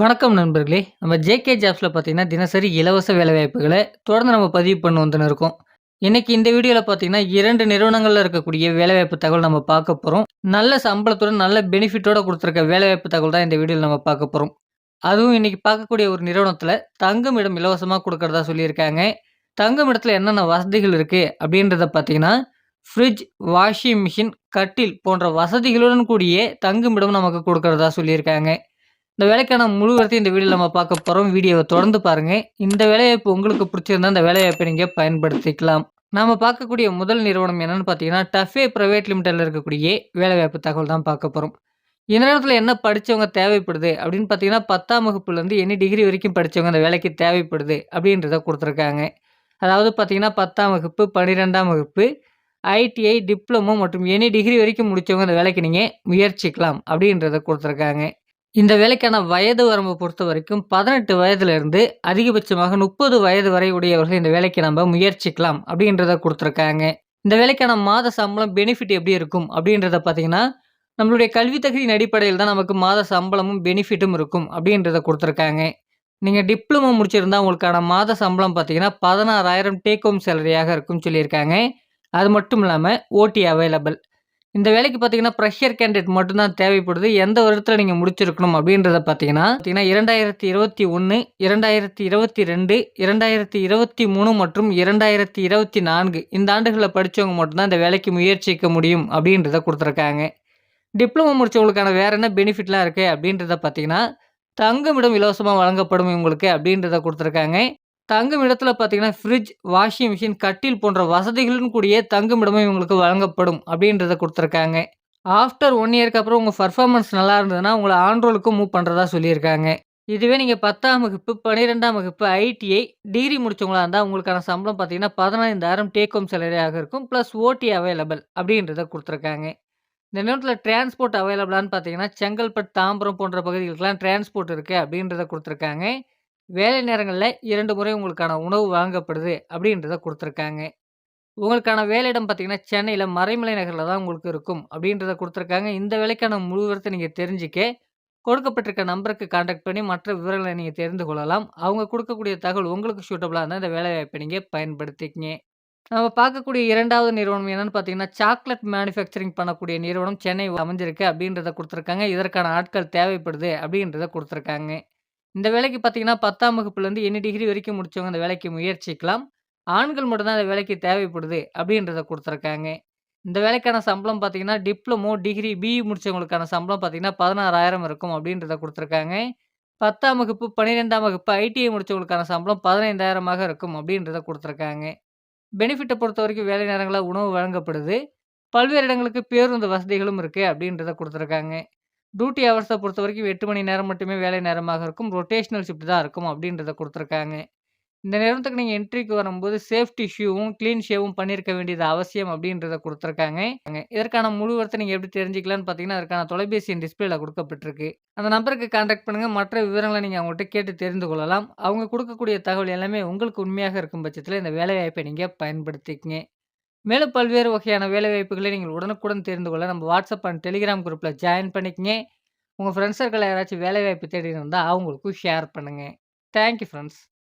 வணக்கம் நண்பர்களே! நம்ம ஜேகே ஜாப்ஸில் பார்த்தீங்கன்னா, தினசரி இலவச வேலைவாய்ப்புகளை தொடர்ந்து நம்ம பதிவு பண்ண வந்துன்னு இருக்கோம். இன்னைக்கு இந்த வீடியோவில் பார்த்தீங்கன்னா, இரண்டு நிறுவனங்களில் இருக்கக்கூடிய வேலைவாய்ப்பு தகவல் நம்ம பார்க்க போகிறோம் நல்ல சம்பளத்துடன், நல்ல பெனிஃபிட்டோட கொடுத்துருக்க வேலைவாய்ப்பு தகவல் தான் இந்த வீடியோவில் நம்ம பார்க்க போகிறோம் அதுவும் இன்றைக்கி பார்க்கக்கூடிய ஒரு நிறுவனத்தில தங்குமிடம் இலவசமாக கொடுக்குறதா சொல்லியிருக்காங்க. தங்கும் இடத்துல என்னென்ன வசதிகள் இருக்குது அப்படின்றத பார்த்தீங்கன்னா, ஃப்ரிட்ஜ், வாஷிங் மிஷின், கட்டில் போன்ற வசதிகளுடன் கூடிய தங்குமிடம் நமக்கு கொடுக்கறதா சொல்லியிருக்காங்க. இந்த வேலைக்கான முழு வரத்தையும் இந்த வீடியோவில் நம்ம பார்க்க போகிறோம் வீடியோவை தொடர்ந்து பாருங்கள் இந்த வேலைவாய்ப்பு உங்களுக்கு பிடிச்சிருந்தா, இந்த வேலைவாய்ப்பை நீங்கள் பயன்படுத்திக்கலாம். நாம் பார்க்கக்கூடிய முதல் நிறுவனம் என்னென்னு பார்த்தீங்கன்னா, டஃபே ப்ரைவேட் லிமிட்டடில் இருக்கக்கூடிய வேலைவாய்ப்பு தகவல் தான் பார்க்க போகிறோம் இந்த நேரத்தில் என்ன படித்தவங்க தேவைப்படுது அப்படின்னு பார்த்தீங்கன்னா, 10ஆம் வகுப்புலேருந்து எனி டிகிரி வரைக்கும் படித்தவங்க அந்த வேலைக்கு தேவைப்படுது அப்படின்றத கொடுத்துருக்காங்க. அதாவது பார்த்தீங்கன்னா, 10ஆம் வகுப்பு, 12ஆம் வகுப்பு, ஐடிஐ, டிப்ளமோ மற்றும் எனி டிகிரி வரைக்கும் முடித்தவங்க அந்த வேலைக்கு நீங்கள் முயற்சிக்கலாம் அப்படின்றத கொடுத்துருக்காங்க. இந்த வேலைக்கான வயது வரம்பு பொறுத்தவரைக்கும் 18 வயதிலிருந்து அதிகபட்சமாக 30 வயது வரை உடையவர்கள் இந்த வேலைக்கு நம்ம முயற்சிக்கலாம் அப்படின்றத கொடுத்துருக்காங்க இந்த வேலைக்கான மாத சம்பளம், பெனிஃபிட் எப்படி இருக்கும் அப்படின்றத பார்த்தீங்கன்னா, நம்மளுடைய கல்வி தகுதியின் அடிப்படையில் தான் நமக்கு மாத சம்பளமும், பெனிஃபிட்டும் இருக்கும் அப்படின்றத கொடுத்துருக்காங்க நீங்கள் டிப்ளமோ முடிச்சிருந்தா உங்களுக்கான மாத சம்பளம் பார்த்தீங்கன்னா, 16,000 டேக் ஹோம் சேலரியாக இருக்கும்னு சொல்லியிருக்காங்க. அது மட்டும் இல்லாமல் ஓடி அவைலபிள். இந்த வேலைக்கு பார்த்தீங்கன்னா, ப்ரெஷர் கேண்டிடேட் மட்டும் தான் தேவைப்படுது. எந்த வருடத்தில் நீங்கள் முடிச்சிருக்கணும் அப்படின்றத பார்த்தீங்கன்னா, பார்த்தீங்கன்னா 2021, 2022, 2023 மற்றும் 2024 இந்த ஆண்டுகளில் படிச்சவங்க மட்டும்தான் இந்த வேலைக்கு முயற்சிக்க முடியும் அப்படின்றத கொடுத்துருக்காங்க. டிப்ளமோ முடிச்சவங்களுக்கான வேறு என்ன பெனிஃபிட்லாம் இருக்குது அப்படின்றத பார்த்தீங்கன்னா, தங்குமிடம் இலவசமாக வழங்கப்படும் இவங்களுக்கு அப்படின்றத கொடுத்துருக்காங்க. தங்கும் இடத்துல பார்த்தீங்கன்னா, ஃப்ரிட்ஜ், வாஷிங் மிஷின், கட்டில் போன்ற வசதிகளுடன் கூடிய தங்குமிடமும் இவங்களுக்கு வழங்கப்படும் அப்படின்றத கொடுத்துருக்காங்க ஆஃப்டர் ஒன் இயர்க்கு அப்புறம் உங்கள் பர்ஃபார்மன்ஸ் நல்லா இருந்ததுன்னா, உங்களை ஆன்ரோலுக்கு மூவ் பண்ணுறதா சொல்லியிருக்காங்க. இதுவே நீங்கள் பத்தாம் வகுப்பு, 12ஆம் வகுப்பு, ஐடிஐ, டிகிரி முடிச்சவங்களா இருந்தால் உங்களுக்கான சம்பளம் பார்த்தீங்கன்னா, 15,000 டேக் ஹோம் சேலரியாக இருக்கும். ப்ளஸ் ஓடி அவைலபிள் அப்படின்றத கொடுத்துருக்காங்க இந்த நேரத்தில் டிரான்ஸ்போர்ட் அவைலபிளான்னு பார்த்தீங்கன்னா, செங்கல்பட்டு, தாம்பரம் போன்ற பகுதிகளுக்கெல்லாம் டிரான்ஸ்போர்ட் இருக்குது அப்படின்றத கொடுத்துருக்காங்க வேலை நேரங்களில் இரண்டு முறை உங்களுக்கான உணவு வழங்கப்படுது அப்படின்றத கொடுத்துருக்காங்க உங்களுக்கான வேலையிடம் பார்த்தீங்கன்னா, சென்னையில் மறைமலை நகரில் தான் உங்களுக்கு இருக்கும் அப்படின்றத கொடுத்துருக்காங்க இந்த வேலைக்கான முழு நீங்கள் தெரிஞ்சுக்க, கொடுக்கப்பட்டிருக்க நம்பருக்கு காண்டாக்ட் பண்ணி மற்ற விவரங்களை நீங்கள் தெரிந்து கொள்ளலாம். அவங்க கொடுக்கக்கூடிய தகவல் உங்களுக்கு சூட்டபுளாக இருந்தால் இந்த வேலைவாய்ப்பை நீங்கள் பயன்படுத்திக்கங்க. நம்ம பார்க்கக்கூடிய இரண்டாவது நிறுவனம் என்னென்னு பார்த்தீங்கன்னா, சாக்லேட் மேனுஃபேக்சரிங் பண்ணக்கூடிய நிறுவனம் சென்னை அமைஞ்சிருக்கு அப்படின்றத கொடுத்துருக்காங்க இதற்கான ஆட்கள் தேவைப்படுது அப்படின்றத கொடுத்துருக்காங்க இந்த வேலைக்கு பார்த்தீங்கன்னா, 10ஆம் வகுப்புலேருந்து எண்ணி டிகிரி வரைக்கும் முடிச்சவங்க அந்த வேலைக்கு முயற்சிக்கலாம். ஆண்கள் மட்டும் தான் இந்த வேலைக்கு தேவைப்படுது அப்படின்றத குடுத்துருக்காங்க. இந்த வேலைக்கான சம்பளம் பார்த்தீங்கன்னா, டிப்ளமோ, டிகிரி, பிஇ முடிச்சவங்களுக்கான சம்பளம் பார்த்தீங்கன்னா, 16,000 இருக்கும் அப்படின்றத குடுத்துருக்காங்க. 10ஆம் வகுப்பு, 12ஆம் வகுப்பு, ஐடிஐ முடிச்சவங்களுக்கான சம்பளம் 15,000மாக இருக்கும் அப்படின்றத குடுத்துருக்காங்க. பெனிஃபிட்ட பொறுத்தவரைக்கும் வேலை நேரங்கள்ல உணவு வழங்கப்படுது. பல்வேறு இடங்களுக்கு பேருந்து வசதிகளும் இருக்கு அப்படின்றத குடுத்துருக்காங்க. டியூட்டி ஹவர்ஸ பொறுத்தவரைக்கும் 8 மணி நேரம் மட்டுமே வேலை நேரமாக இருக்கும். ரொட்டேஷனல் ஷிஃப்ட் தான் இருக்கும் அப்படின்றத கொடுத்துருக்காங்க இந்த நேரத்துக்கு நீங்கள் என்ட்ரிக்கு வரும்போது சேஃப்டி ஷூவும், க்ளீன் ஷேவும் பண்ணியிருக்க வேண்டியது அவசியம் அப்படின்றத கொடுத்துருக்காங்க இதற்கான முழு நீங்கள் எப்படி தெரிஞ்சிக்கலாம்னு பார்த்தீங்கன்னா, அதற்கான தொலைபேசி டிஸ்பிளேல கொடுக்கப்பட்டிருக்கு அந்த நம்பருக்கு கான்டாக்ட் பண்ணுங்கள் மற்ற விவரங்களை நீங்கள் அவங்கள்ட்ட கேட்டு தெரிந்து கொள்ளலாம். அவங்க கொடுக்கக்கூடிய தகவல் எல்லாமே உங்களுக்கு உண்மையாக இருக்கும் பட்சத்தில் இந்த வேலைவாய்ப்பை நீங்கள் பயன்படுத்திக்கங்க. மேலும் பல்வேறு வகையான வேலைவாய்ப்புகளை நீங்கள் உடனுக்குடன் தெரிந்து கொள்ள நம்ம வாட்ஸ்அப் அண்ட் டெலிகிராம் குரூப்பில் ஜாயின் பண்ணிக்கங்க. உங்கள் ஃப்ரெண்ட்ஸ் சர்க்கிள்ல யாராச்சும் வேலைவாய்ப்பு தேடின்னு இருந்தால் அவங்களுக்கும் ஷேர் பண்ணுங்கள் தேங்க் யூ